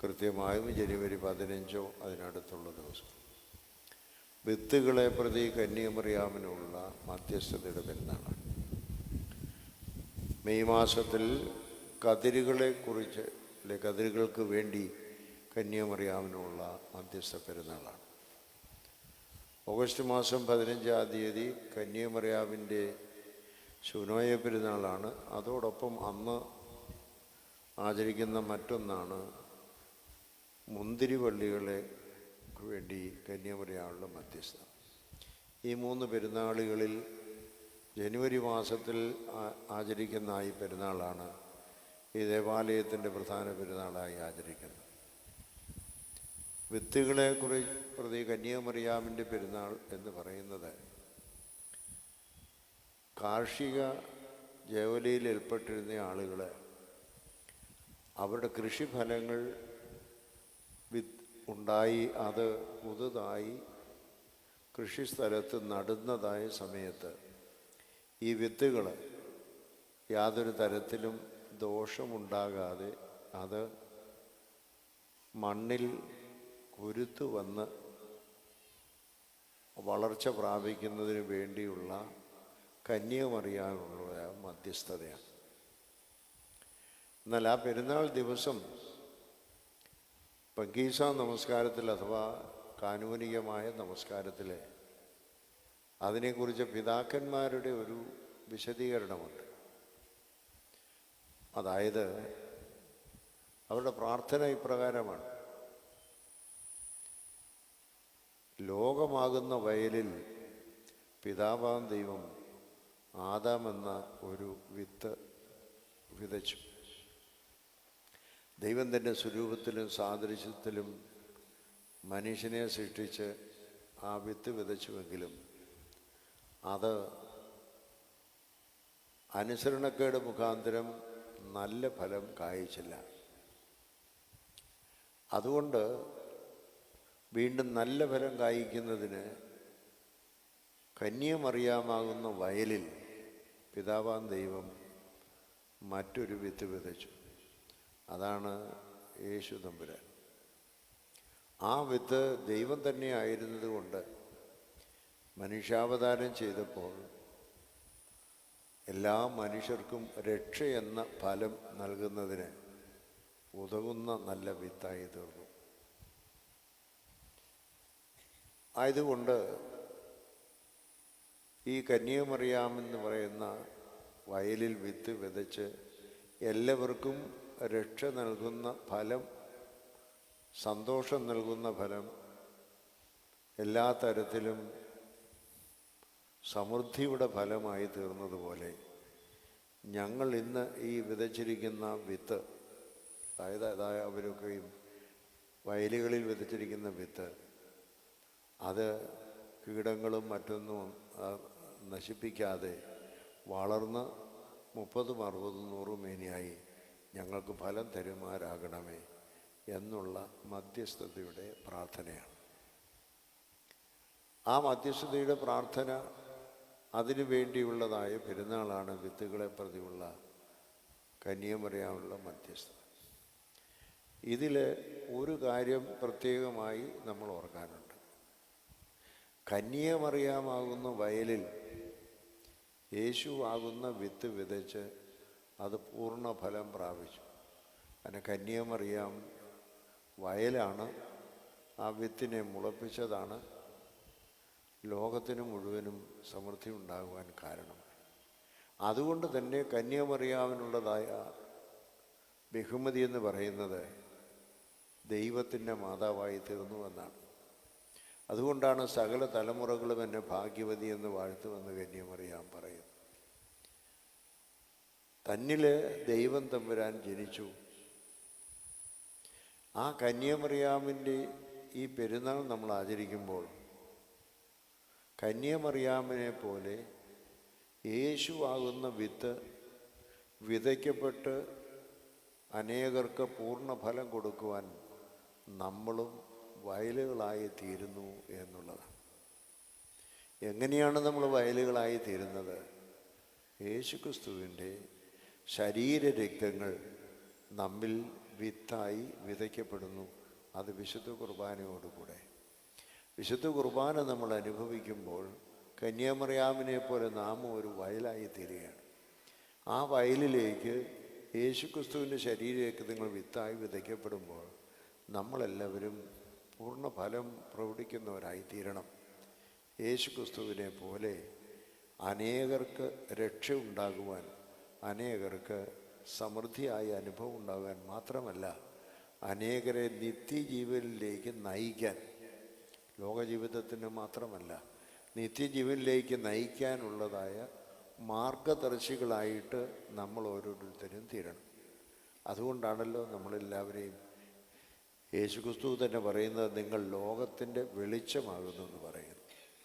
കൃത്യമായും ജനുവരി പതിനഞ്ചോ അതിനടുത്തുള്ള ദിവസം. വിത്തുകളെ പ്രതി കന്യാമറിയാമിനുള്ള മധ്യസ്ഥതയുടെ പെരുന്നാളാണ് മെയ് മാസത്തിൽ കതിരുകളെ കുറിച്ച് അല്ലെ കതിരുകൾക്ക് വേണ്ടി കന്യാമറിയാമിനുള്ള മധ്യസ്ഥ പെരുന്നാളാണ്. ഓഗസ്റ്റ് മാസം പതിനഞ്ചാം തീയതി കന്യമറിയാവിന്റെ ശുനോയ പെരുന്നാളാണ്. അതോടൊപ്പം അന്ന് ആചരിക്കുന്ന മറ്റൊന്നാണ് മുന്തിരിവള്ളികളെ വേണ്ടി കന്യാമറിയാനുള്ള മധ്യസ്ഥ. ഈ മൂന്ന് പെരുന്നാളുകളിൽ ജനുവരി മാസത്തിൽ ആചരിക്കുന്ന ഈ പെരുന്നാളാണ് ഈ ദേവാലയത്തിന്റെ പ്രധാന പെരുന്നാളായി ആചരിക്കുന്നത്. വിത്തുകളെ കുറി പ്രതി കന്യാമറിയാമിന്റെ പെരുന്നാൾ എന്ന് പറയുന്നത് കാർഷിക ജോലിയിൽ ഏർപ്പെട്ടിരുന്ന ആളുകൾ അവരുടെ കൃഷിഫലങ്ങൾ ഉണ്ടായി അത് പുതുതായി കൃഷിസ്ഥലത്ത് നടുന്നതായ സമയത്ത് ഈ വിത്തുകൾ യാതൊരു തരത്തിലും ദോഷമുണ്ടാകാതെ അത് മണ്ണിൽ കുരുത്തു വന്ന് വളർച്ച പ്രാപിക്കുന്നതിന് വേണ്ടിയുള്ള കന്യമറിയാനുള്ള മധ്യസ്ഥതയാണ്. എന്നാൽ ആ പെരുന്നാൾ ദിവസം പങ്കീസ നമസ്കാരത്തിൽ അഥവാ കാനൂനികമായ നമസ്കാരത്തിൽ അതിനെക്കുറിച്ച് പിതാക്കന്മാരുടെ ഒരു വിശദീകരണമുണ്ട്. അതായത് അവരുടെ പ്രാർത്ഥന ഇപ്രകാരമാണ്. ലോകമാകുന്ന വയലിൽ പിതാവാം ദൈവം ആദാമെന്ന ഒരു വിത്ത് വിതച്ചു. ദൈവം തന്റെ സ്വരൂപത്തിലും സാദൃശ്യത്തിലും മനുഷ്യനെ സൃഷ്ടിച്ച് ആ വിത്ത് വിതച്ചുവെങ്കിലും അത് അനുസരണക്കേട് മുഖാന്തരം നല്ല ഫലം കായ്ച്ചില്ല. അതുകൊണ്ട് വീണ്ടും നല്ല ഫലം കായ്ക്കുന്നതിന് കന്യമറിയാമാകുന്ന വയലിൽ പിതാവാൻ ദൈവം മറ്റൊരു വിത്ത് വിതച്ചു. അതാണ് യേശു തമ്പുരാൻ. ആ വിത്ത് ദൈവം തന്നെ ആയിരുന്നതുകൊണ്ട് മനുഷ്യാവതാരം ചെയ്തപ്പോൾ എല്ലാ മനുഷ്യർക്കും രക്ഷ എന്ന ഫലം നൽകുന്നതിന് ഉതകുന്ന നല്ല വിത്തായി തീർന്നു. ആയതുകൊണ്ട് ഈ കന്യാമറിയാമെന്ന് പറയുന്ന വയലിൽ വിത്ത് വിതച്ച് എല്ലാവർക്കും രക്ഷ നൽകുന്ന ഫലം സന്തോഷം നൽകുന്ന ഫലം എല്ലാ തരത്തിലും സമൃദ്ധിയുടെ ഫലമായി തീർന്നതുപോലെ ഞങ്ങൾ ഇന്ന് ഈ വിതച്ചിരിക്കുന്ന വിത്ത് അതായത് അതായത് അവരൊക്കെയും വയലുകളിൽ വിതച്ചിരിക്കുന്ന വിത്ത് അത് കീടങ്ങളും മറ്റൊന്നും നശിപ്പിക്കാതെ വളർന്ന് മുപ്പതും അറുപതും നൂറും മേനിയായി. ഞങ്ങൾക്ക് ഫലം തരുമാരാകണമേ എന്നുള്ള മധ്യസ്ഥതയുടെ പ്രാർത്ഥനയാണ്. ആ മധ്യസ്ഥതയുടെ പ്രാർത്ഥന അതിനു വേണ്ടിയുള്ളതായ പെരുന്നാളാണ് വിത്തുകളെ പ്രതിയുള്ള കന്യമറിയാനുള്ള മധ്യസ്ഥത. ഇതിൽ ഒരു കാര്യം പ്രത്യേകമായി നമ്മൾ ഓർക്കാനുണ്ട്. കന്യമറിയാമാകുന്ന വയലിൽ യേശു ആകുന്ന വിത്ത് വിതച്ച് അത് പൂർണ ഫലം പ്രാപിച്ചു. അതിന് കന്യമറിയാം. വയലാണ്. ആ വിത്തിനെ മുളപ്പിച്ചതാണ്. ലോകത്തിന് മുഴുവനും സമൃദ്ധി ഉണ്ടാകുവാൻ കാരണം. അതുകൊണ്ട് തന്നെ കന്യമറിയാവിനുള്ളതായ ബഹുമതി എന്ന് പറയുന്നത് ദൈവത്തിന്റെ മാതാവായി തീർന്നു എന്നാണ്. അതുകൊണ്ടാണ് സകല തലമുറകളും എന്നെ ഭാഗ്യവതി എന്ന് വാഴ്ത്തുമെന്ന് കന്യമറിയാൻ പറയുന്നു. തന്നിൽ ദൈവം തമ്പുരാൻ ജനിച്ചു. ആ കന്യമറിയാമിന്റെ ഈ പെരുന്നാൾ നമ്മൾ ആചരിക്കുമ്പോൾ കന്യമറിയാമിനെ പോലെ യേശു ആകുന്ന വിത്ത് വിതയ്ക്കപ്പെട്ട് അനേകർക്ക് പൂർണ ഫലം കൊടുക്കുവാൻ നമ്മളും വയലുകളായി തീരുന്നു എന്നുള്ളതാണ് എങ്ങനെയാണ് നമ്മൾ വയലുകളായി തീരുന്നത്? യേശുക്രിസ്തുവിന്റെ ശരീരരക്തങ്ങൾ നമ്മിൽ വിത്തായി വിതയ്ക്കപ്പെടുന്നു. അത് വിശുദ്ധ കുർബാനയോടുകൂടെ വിശുദ്ധ കുർബാന നമ്മൾ അനുഭവിക്കുമ്പോൾ കന്യാമറിയാമിനെ പോലെ നാം ഒരു വയലായി തീരുകയാണ്. ആ വയലിലേക്ക് യേശുക്രിസ്തുവിന്റെ ശരീരരക്തങ്ങൾ വിത്തായി വിതയ്ക്കപ്പെടുമ്പോൾ നമ്മളെല്ലാവരും പൂർണ ഫലം പ്രകടിക്കുന്നവരായി തീരണം യേശുക്രിസ്തുവിനെ പോലെ അനേകർക്ക് രക്ഷ ഉണ്ടാകുവാൻ അനേകർക്ക് സമൃദ്ധിയായ അനുഭവം ഉണ്ടാകാൻ മാത്രമല്ല അനേകരെ നിത്യജീവനിലേക്ക് നയിക്കാൻ ലോകജീവിതത്തിന് മാത്രമല്ല നിത്യജീവനിലേക്ക് നയിക്കാനുള്ളതായ മാർഗദർശികളായിട്ട് നമ്മൾ ഓരോരുത്തരും തീരണം. അതുകൊണ്ടാണല്ലോ നമ്മളെല്ലാവരെയും യേശുക്രിസ്തു തന്നെ പറയുന്നത് നിങ്ങൾ ലോകത്തിന്റെ വെളിച്ചമാകുന്നു എന്ന് പറയുന്നു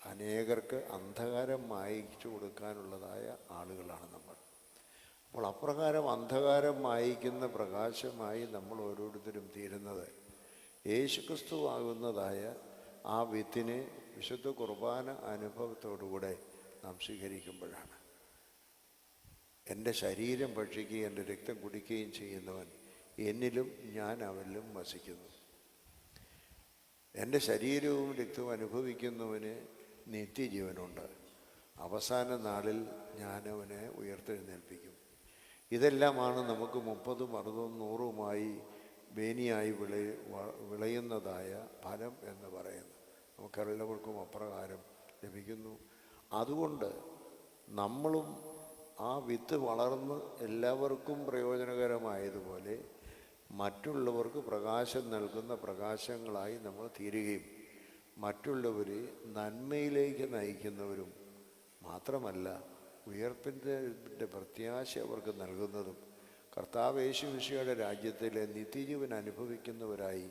അനേകർക്ക് അന്ധകാരം മായിച്ചു കൊടുക്കാനുള്ളതായ ആളുകളാണ് അപ്പോൾ അപ്രകാരം അന്ധകാരം മായിക്കുന്ന പ്രകാശമായി നമ്മൾ ഓരോരുത്തരും തീരുന്നത്. യേശുക്രിസ്തു ആകുന്നതായ ആ വിത്തിനെ വിശുദ്ധ കുർബാന അനുഭവത്തോടുകൂടെ നാം സ്വീകരിക്കുമ്പോഴാണ്. എന്റെ ശരീരം ഭക്ഷിക്കുകയും എന്റെ രക്തം കുടിക്കുകയും ചെയ്യുന്നവൻ എന്നിലും ഞാൻ അവനിലും വസിക്കുന്നു. എന്റെ ശരീരവും രക്തവും അനുഭവിക്കുന്നവന് നിത്യജീവനുണ്ട്. അവസാന നാളിൽ ഞാൻ അവനെ ഉയർത്തെഴുന്നേൽപ്പിക്കും. ഇതെല്ലാമാണ് നമുക്ക് മുപ്പതും അറുപതും നൂറുമായി ബേനിയായി വിള വ- വിളയുന്നതായ ഫലം എന്ന് പറയുന്നത്. നമുക്കെല്ലാവർക്കും അപ്രകാരം ലഭിക്കുന്നു. അതുകൊണ്ട് നമ്മളും ആ വിത്ത് വളർന്ന് എല്ലാവർക്കും പ്രയോജനകരമായതുപോലെ മറ്റുള്ളവർക്ക് പ്രകാശം നൽകുന്ന പ്രകാശങ്ങളായി നമ്മൾ തീരുകയും മറ്റുള്ളവരെ നന്മയിലേക്ക് നയിക്കുന്നവരും മാത്രമല്ല ഉയർപ്പിന്റെ പ്രത്യാശ അവർക്ക് നൽകുന്നതും കർത്താവ് യേശുമിശിയുടെ രാജ്യത്തിലെ നിത്യജീവൻ അനുഭവിക്കുന്നവരായി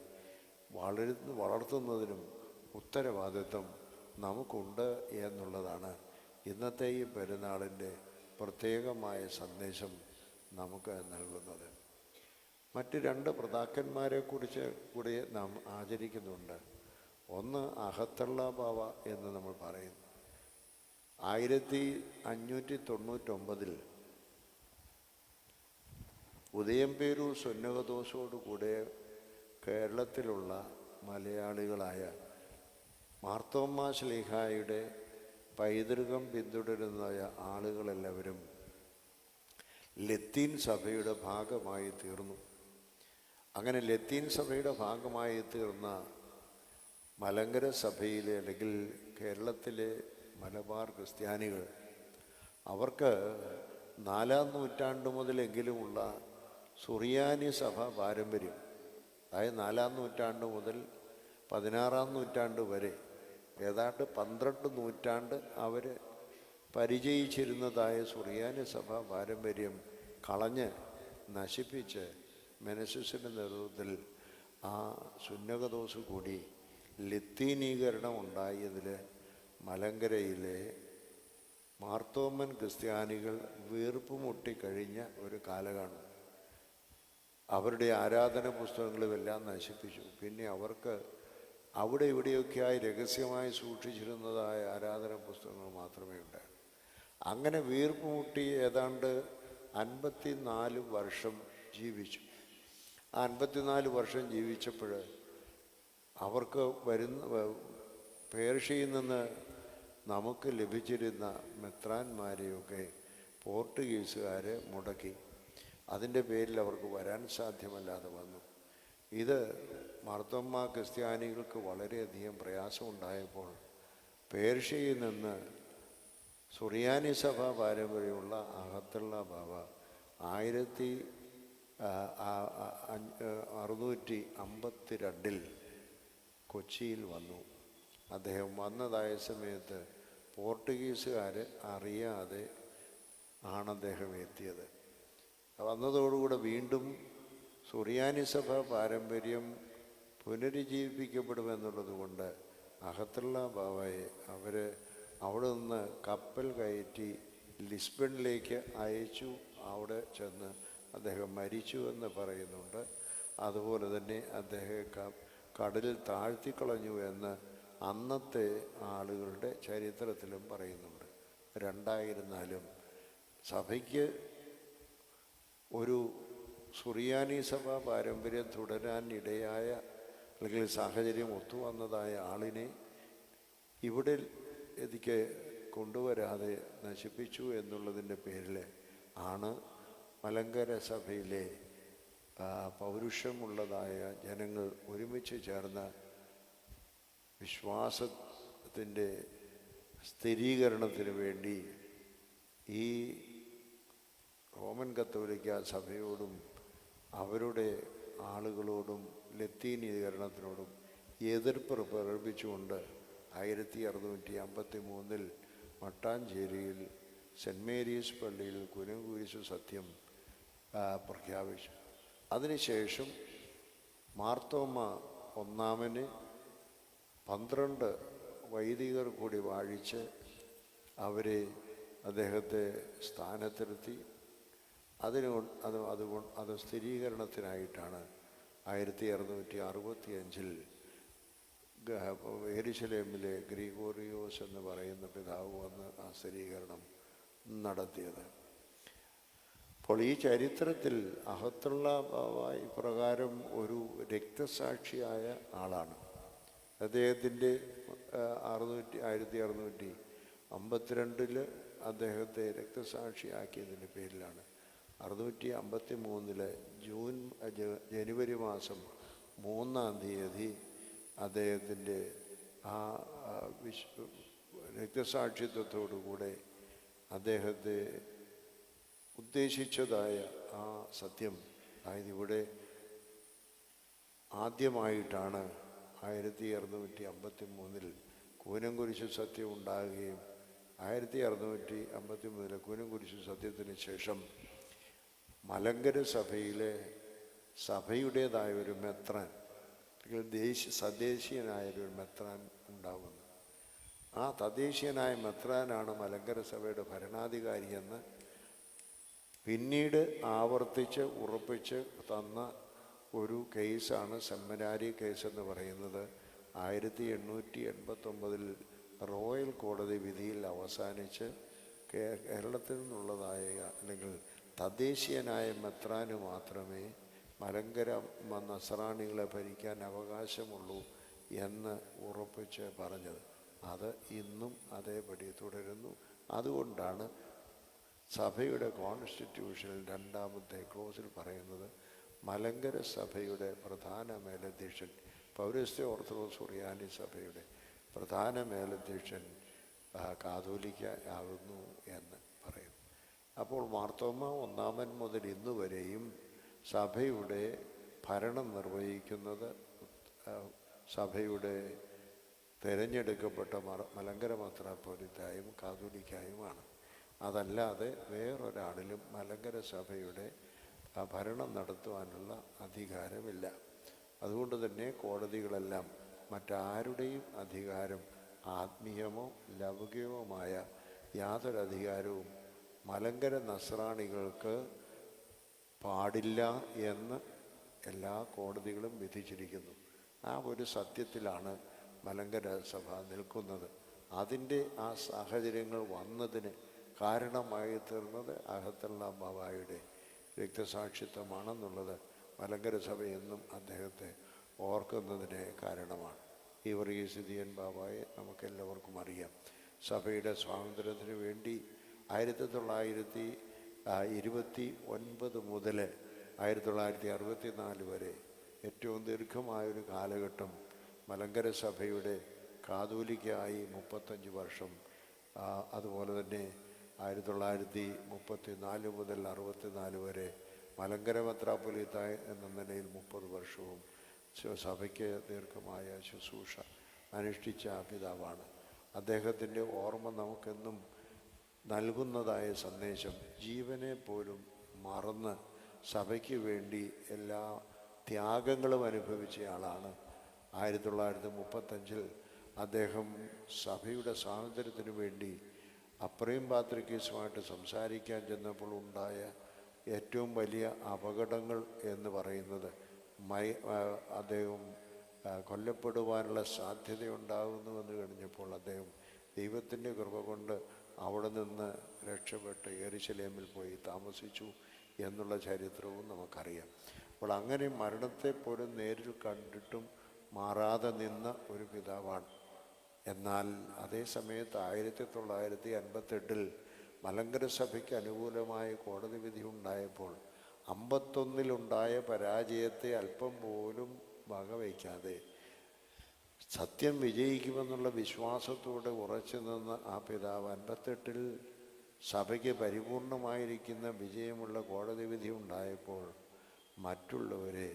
വളരുന്ന വളർത്തുന്നതിനും ഉത്തരവാദിത്വം നമുക്കുണ്ട് എന്നുള്ളതാണ് ഇന്നത്തെ ഈ പെരുന്നാളിന്റെ പ്രത്യേകമായ സന്ദേശം നമുക്ക് നൽകുന്നത്. മറ്റ് രണ്ട് പ്രതാക്കന്മാരെക്കുറിച്ച് കൂടി നാം ആചരിക്കുന്നുണ്ട്. ഒന്ന് അഹത്തള്ള ബാവ എന്ന് നമ്മൾ പറയുന്നു. ആയിരത്തി അഞ്ഞൂറ്റി തൊണ്ണൂറ്റൊമ്പതിൽ ഉദയംപേരൂർ സ്വന്നകദോഷോടുകൂടെ കേരളത്തിലുള്ള മലയാളികളായ മാർത്തോമ്മ ശ്ലീഹായുടെ പൈതൃകം പിന്തുടരുന്ന ആളുകളെല്ലാവരും ലത്തീൻ സഭയുടെ ഭാഗമായി തീർന്നു. അങ്ങനെ ലത്തീൻ സഭയുടെ ഭാഗമായി തീർന്ന മലങ്കര സഭയിലെ അല്ലെങ്കിൽ കേരളത്തിലെ മലബാർ ക്രിസ്ത്യാനികൾ അവർക്ക് നാലാം നൂറ്റാണ്ട് മുതലെങ്കിലുമുള്ള സുറിയാനി സഭ പാരമ്പര്യം. അതായത് നാലാം നൂറ്റാണ്ട് മുതൽ പതിനാറാം നൂറ്റാണ്ട് വരെ ഏതാണ്ട് പന്ത്രണ്ട് നൂറ്റാണ്ട് അവർ പരിചയിച്ചിരുന്നതായ സുറിയാനി സഭ പാരമ്പര്യം കളഞ്ഞ് നശിപ്പിച്ച് മെനസിസിന്റെ നേതൃത്വത്തിൽ ആ സുന്നകദോസ് കൂടി ലത്തീനീകരണം ഉണ്ടായതിൽ മലങ്കരയിലെ മാർത്തോമൻ ക്രിസ്ത്യാനികൾ വീർപ്പുമുട്ടിക്കഴിഞ്ഞ ഒരു കാലമാണ് അവരുടെ ആരാധന പുസ്തകങ്ങളുമെല്ലാം നശിപ്പിച്ചു. പിന്നെ അവർക്ക് അവിടെ ഇവിടെയൊക്കെയായി രഹസ്യമായി സൂക്ഷിച്ചിരുന്നതായ ആരാധന പുസ്തകങ്ങൾ മാത്രമേ ഉണ്ടായിരുന്നു അങ്ങനെ വീർപ്പുമുട്ടി ഏതാണ്ട് അൻപത്തി നാല് വർഷം ജീവിച്ചു. ആ അൻപത്തിനാല് വർഷം ജീവിച്ചപ്പോൾ അവർക്ക് വരുന്ന പേർഷ്യയിൽ നിന്ന് നമുക്ക് ലഭിച്ചിരുന്ന മെത്രാന്മാരെയൊക്കെ പോർട്ടുഗീസുകാർ മുടക്കി. അതിന്റെ പേരിൽ അവർക്ക് വരാൻ സാധ്യമല്ലാതെ വന്നു. ഇത് മർത്തമ്മ ക്രിസ്ത്യാനികൾക്ക് വളരെയധികം പ്രയാസമുണ്ടായപ്പോൾ പേർഷ്യയിൽ നിന്ന് സുറിയാനി സഭ പാരമ്പര്യമുള്ള അഹത്തുള്ള ബാബ ആയിരത്തി അറുന്നൂറ്റി അമ്പത്തി രണ്ടിൽ കൊച്ചിയിൽ വന്നു. അദ്ദേഹം വന്നതായ സമയത്ത് പോർട്ടുഗീസുകാർ അറിയാതെ ആണ് അദ്ദേഹം എത്തിയത്. വന്നതോടുകൂടെ വീണ്ടും സുറിയാനി സഭ പാരമ്പര്യം പുനരുജ്ജീവിപ്പിക്കപ്പെടുമെന്നുള്ളത് കൊണ്ട് അഹത്തുള്ള ബാബയെ അവർ അവിടെ നിന്ന് കപ്പൽ കയറ്റി ലിസ്ബണിലേക്ക് അയച്ചു. അവിടെ ചെന്ന് അദ്ദേഹം മരിച്ചു എന്ന് പറയുന്നുണ്ട്. അതുപോലെ തന്നെ അദ്ദേഹം കടലിൽ താഴ്ത്തിക്കളഞ്ഞു എന്ന് അന്നത്തെ ആളുകളുടെ ചരിത്രത്തിലും പറയുന്നുണ്ട്. രണ്ടായിരുന്നാലും സഭയ്ക്ക് ഒരു സുറിയാനി സഭ പാരമ്പര്യം തുടരാൻ ഇടയായ അല്ലെങ്കിൽ സാഹചര്യം ഒത്തുവന്നതായ ആളിനെ ഇവിടെ എനിക്ക് കൊണ്ടുവരാതെ നശിപ്പിച്ചു എന്നുള്ളതിന്റെ പേരിൽ ആണ് മലങ്കര സഭയിലെ പൗരുഷമുള്ളതായ ജനങ്ങൾ ഒരുമിച്ച് ചേർന്ന് വിശ്വാസത്തിന്റെ സ്ഥിരീകരണത്തിന് വേണ്ടി ഈ റോമൻ കത്തോലിക്ക സഭയോടും അവരുടെ ആളുകളോടും ലത്തീനീകരണത്തിനോടും എതിർപ്പ് പ്രകടിപ്പിച്ചുകൊണ്ട് ആയിരത്തി അറുന്നൂറ്റി അമ്പത്തി മൂന്നിൽ മട്ടാഞ്ചേരിയിൽ സെന്റ് മേരീസ് പള്ളിയിൽ കുനകുരിശു സത്യം പ്രഖ്യാപിച്ചു. അതിനുശേഷം മാർത്തോമ ഒന്നാമന് പന്ത്രണ്ട് വൈദികർ കൂടി വാഴിച്ച് അവരെ അദ്ദേഹത്തെ സ്ഥാനത്തിരുത്തി അതിന് അത് അതുകൊണ്ട് അത് സ്ഥിരീകരണത്തിനായിട്ടാണ് ആയിരത്തി അറുന്നൂറ്റി അറുപത്തി അഞ്ചിൽ എരിശലേമിലെ ഗ്രിഗോറിയോസ് എന്ന് പറയുന്ന പിതാവ് വന്ന് ആ സ്ഥിരീകരണം നടത്തിയത്. അപ്പോൾ ഈ ചരിത്രത്തിൽ അഹത്തുള്ള ഇപ്രകാരം ഒരു രക്തസാക്ഷിയായ ആളാണ്. അദ്ദേഹത്തിന്റെ അറുന്നൂറ്റി ആയിരത്തി അറുന്നൂറ്റി അമ്പത്തിരണ്ടിൽ അദ്ദേഹത്തെ രക്തസാക്ഷിയാക്കിയതിന്റെ പേരിലാണ്. അറുന്നൂറ്റി അമ്പത്തി മൂന്നിലെ ജൂൺ ജനുവരി മാസം മൂന്നാം തീയതി അദ്ദേഹത്തിന്റെ ആ വിശ്വ വിശ് രക്തസാക്ഷിത്വത്തോടുകൂടെ അദ്ദേഹത്തെ ഉദ്ദേശിച്ചതായ ആ സത്യം അതായത് ഇവിടെ ആദ്യമായിട്ടാണ് ആയിരത്തി അറുന്നൂറ്റി അമ്പത്തി മൂന്നിൽ കൂനംകുരിശ് സത്യം ഉണ്ടാകുകയും ആയിരത്തി അറുന്നൂറ്റി അമ്പത്തി മൂന്നിലെ കൂനംകുരിശ് സത്യത്തിന് ശേഷം മലങ്കര സഭയിലെ സഭയുടേതായ ഒരു മെത്രാൻ ദേശീയ സദേശീയനായ ഒരു മെത്രാൻ ഉണ്ടാകുന്നു ആ തദ്ദേശീയനായ മെത്രാനാണ് മലങ്കര സഭയുടെ ഭരണാധികാരിയെന്ന് പിന്നീട് ആവർത്തിച്ച് ഉറപ്പിച്ച് തന്ന ഒരു കേസാണ് സെമ്മനാരി കേസ് എന്ന് പറയുന്നത്. ആയിരത്തി എണ്ണൂറ്റി എൺപത്തൊമ്പതിൽ റോയൽ കോടതി വിധിയിൽ അവസാനിച്ച് കേരളത്തിൽ നിന്നുള്ളതായ അല്ലെങ്കിൽ തദ്ദേശീയനായ മെത്രാന് മാത്രമേ മലങ്കര നസറാണികളെ ഭരിക്കാൻ അവകാശമുള്ളൂ എന്ന് ഉറപ്പിച്ച് പറഞ്ഞത്. അത് ഇന്നും അതേപടി തുടരുന്നു. അതുകൊണ്ടാണ് സഭയുടെ കോൺസ്റ്റിറ്റ്യൂഷനിൽ രണ്ടാമത്തെ ക്ലോസിൽ പറയുന്നത് മലങ്കര സഭയുടെ പ്രധാന മേലധ്യക്ഷൻ പൗരസ്ത്യ ഓർത്തഡോക്സ് സുറിയാനി സഭയുടെ പ്രധാന മേലധ്യക്ഷൻ കാതോലിക്ക ആകുന്നു എന്ന് പറയും അപ്പോൾ മാർത്തോമ ഒന്നാമൻ മുതൽ ഇന്ന് വരെയും സഭയുടെ ഭരണം നിർവഹിക്കുന്നത് സഭയുടെ തിരഞ്ഞെടുക്കപ്പെട്ട മലങ്കര മത്രാപ്പൊലിത്തായും കാതോലിക്കായുമാണ്. അതല്ലാതെ വേറൊരാളിലും മലങ്കര സഭയുടെ ആ ഭരണം നടത്തുവാനുള്ള അധികാരമില്ല. അതുകൊണ്ട് തന്നെ കോടതികളെല്ലാം മറ്റാരുടെയും അധികാരം ആത്മീയമോ ലൗകികവുമായ യാതൊരു അധികാരവും മലങ്കര നസ്രാണികൾക്ക് പാടില്ല എന്ന് എല്ലാ കോടതികളും വിധിച്ചിരിക്കുന്നു. ആ ഒരു സത്യത്തിലാണ് മലങ്കര സഭ നിൽക്കുന്നത്. അതിന്റെ ആ സാഹചര്യങ്ങൾ വന്നതിന് കാരണമായി തീർന്നത് അഹത്തള്ള ബാബായുടെ രക്തസാക്ഷിത്വമാണെന്നുള്ളത് മലങ്കര സഭ എന്നും അദ്ദേഹത്തെ ഓർക്കുന്നതിന് കാരണമാണ്. ഈ വർഗീസിതിയൻ ബാബായെ നമുക്കെല്ലാവർക്കും അറിയാം. സഭയുടെ സ്വാതന്ത്ര്യത്തിന് വേണ്ടി ആയിരത്തി തൊള്ളായിരത്തി ഇരുപത്തി ഒൻപത് മുതൽ ആയിരത്തി തൊള്ളായിരത്തി അറുപത്തി നാല് വരെ ഏറ്റവും ദീർഘമായൊരു കാലഘട്ടം മലങ്കര സഭയുടെ കാതോലിക്കായി മുപ്പത്തഞ്ച് വർഷം അതുപോലെ തന്നെ ആയിരത്തി തൊള്ളായിരത്തി മുപ്പത്തി നാല് മുതൽ അറുപത്തി നാല് വരെ മലങ്കര മെത്രാപ്പൊലീത്ത എന്ന നിലയിൽ മുപ്പത് വർഷവും സഭയ്ക്ക് ദീർഘമായ ശുശ്രൂഷ അനുഷ്ഠിച്ച പിതാവാണ്. അദ്ദേഹത്തിന്റെ ഓർമ്മ നമുക്കെന്നും നൽകുന്നതായ സന്ദേശം ജീവനെ പോലും മറന്ന് സഭയ്ക്ക് വേണ്ടി എല്ലാ ത്യാഗങ്ങളും അനുഭവിച്ച ആളാണ്. ആയിരത്തി തൊള്ളായിരത്തി മുപ്പത്തഞ്ചിൽ അദ്ദേഹം സഭയുടെ സ്വാതന്ത്ര്യത്തിന് വേണ്ടി അപ്രയും പാത്രികേസുമായിട്ട് സംസാരിക്കാൻ ചെന്നപ്പോൾ ഉണ്ടായ ഏറ്റവും വലിയ അപകടങ്ങൾ എന്ന് പറയുന്നത് മൈ അദ്ദേഹം കൊല്ലപ്പെടുവാനുള്ള സാധ്യതയുണ്ടാകുന്നുവെന്ന് കഴിഞ്ഞപ്പോൾ അദ്ദേഹം ദൈവത്തിന്റെ കൃപ കൊണ്ട് അവിടെ നിന്ന് രക്ഷപ്പെട്ട് എരിശലേമിൽ പോയി താമസിച്ചു എന്നുള്ള ചരിത്രവും നമുക്കറിയാം. അപ്പോൾ അങ്ങനെ മരണത്തെ പോലും നേരിൽ കണ്ടിട്ടും മാറാതെ നിന്ന ഒരു പിതാവാണ് എന്നാൽ അതേ സമയത്ത് ആയിരത്തി തൊള്ളായിരത്തി അൻപത്തെട്ടിൽ മലങ്കര സഭയ്ക്ക് അനുകൂലമായ കോടതി വിധി ഉണ്ടായപ്പോൾ അമ്പത്തൊന്നിലുണ്ടായ പരാജയത്തെ അല്പം പോലും വകവയ്ക്കാതെ സത്യം വിജയിക്കുമെന്നുള്ള വിശ്വാസത്തോടെ ഉറച്ചു നിന്ന് ആ പിതാവ് അൻപത്തെട്ടിൽ സഭയ്ക്ക് പരിപൂർണമായിരിക്കുന്ന വിജയമുള്ള കോടതി വിധി ഉണ്ടായപ്പോൾ മറ്റുള്ളവരെ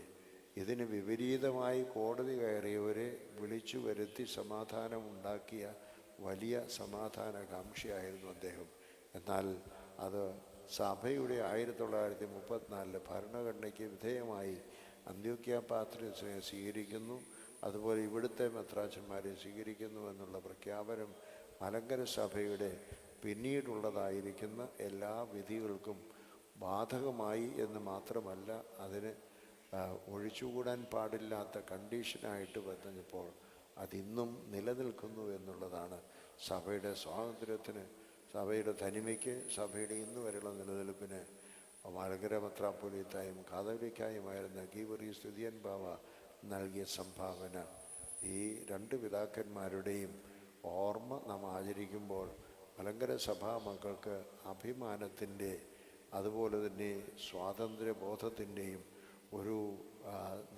ഇതിന് വിപരീതമായി കോടതി കയറിയവരെ വിളിച്ചു വരുത്തി സമാധാനമുണ്ടാക്കിയ വലിയ സമാധാനകാംക്ഷിയായിരുന്നു അദ്ദേഹം. എന്നാൽ അത് സഭയുടെ ആയിരത്തി തൊള്ളായിരത്തി മുപ്പത്തിനാലിലെ ഭരണഘടനയ്ക്ക് വിധേയമായി അന്ത്യോക്യ പാത്രീസിനെ സ്വീകരിക്കുന്നു അതുപോലെ ഇവിടുത്തെ മെത്രാച്ചന്മാരെ സ്വീകരിക്കുന്നു എന്നുള്ള പ്രഖ്യാപനം മലങ്കര സഭയുടെ പിന്നീടുള്ളതായിരിക്കുന്ന എല്ലാ വിധികൾക്കും ബാധകമായി എന്ന് മാത്രമല്ല അതിന് ഒഴിച്ചുകൂടാൻ പാടില്ലാത്ത കണ്ടീഷനായിട്ട് വന്നപ്പോൾ അതിന്നും നിലനിൽക്കുന്നു എന്നുള്ളതാണ് സഭയുടെ സ്വാതന്ത്ര്യത്തിന് സഭയുടെ തനിമയ്ക്ക് സഭയുടെ ഇന്ന് വരെയുള്ള നിലനിൽപ്പിന് മലങ്കര മെത്രാപ്പൊലീത്തായും കാതോലിക്കായുമായിരുന്ന ഗീവറി സ്തുതിയൻ ബാവ നൽകിയ സംഭാവന. ഈ രണ്ട് പിതാക്കന്മാരുടെയും ഓർമ്മ നാം ആചരിക്കുമ്പോൾ മലങ്കര സഭാ മക്കൾക്ക് അഭിമാനത്തിന്റെ അതുപോലെ തന്നെ സ്വാതന്ത്ര്യബോധത്തിന്റെയും ഒരു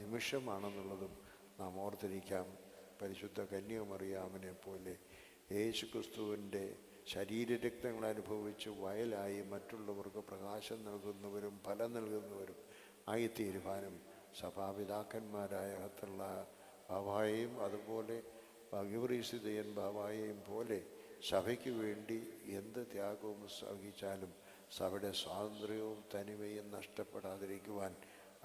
നിമിഷമാണെന്നുള്ളതും നാം ഓർത്തിരിക്കാം. പരിശുദ്ധ കന്യാമറിയാമനെ പോലെ യേശു ക്രിസ്തുവിന്റെ ശരീരരക്തങ്ങൾ അനുഭവിച്ച് വയലായി മറ്റുള്ളവർക്ക് പ്രകാശം നൽകുന്നവരും ഫലം നൽകുന്നവരും ആയി ആയിത്തീരുവാനും സഭാപിതാക്കന്മാരായ ഹത്തുള്ള ബാബായെയും അതുപോലെ ഗൗരീസിതയൻ ബാബായെയും പോലെ സഭയ്ക്ക് വേണ്ടി എന്ത് ത്യാഗവും സഹിച്ചാലും സഭയുടെ സ്വാതന്ത്ര്യവും തനിമയും നഷ്ടപ്പെടാതിരിക്കുവാൻ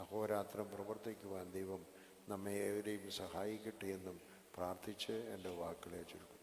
അഹോരാത്രം പ്രവർത്തിക്കുവാൻ ദൈവം നമ്മെ ഏവരെയും സഹായിക്കട്ടെ എന്നും പ്രാർത്ഥിച്ച് എന്റെ വാക്കുകളെ ചുരുക്കും.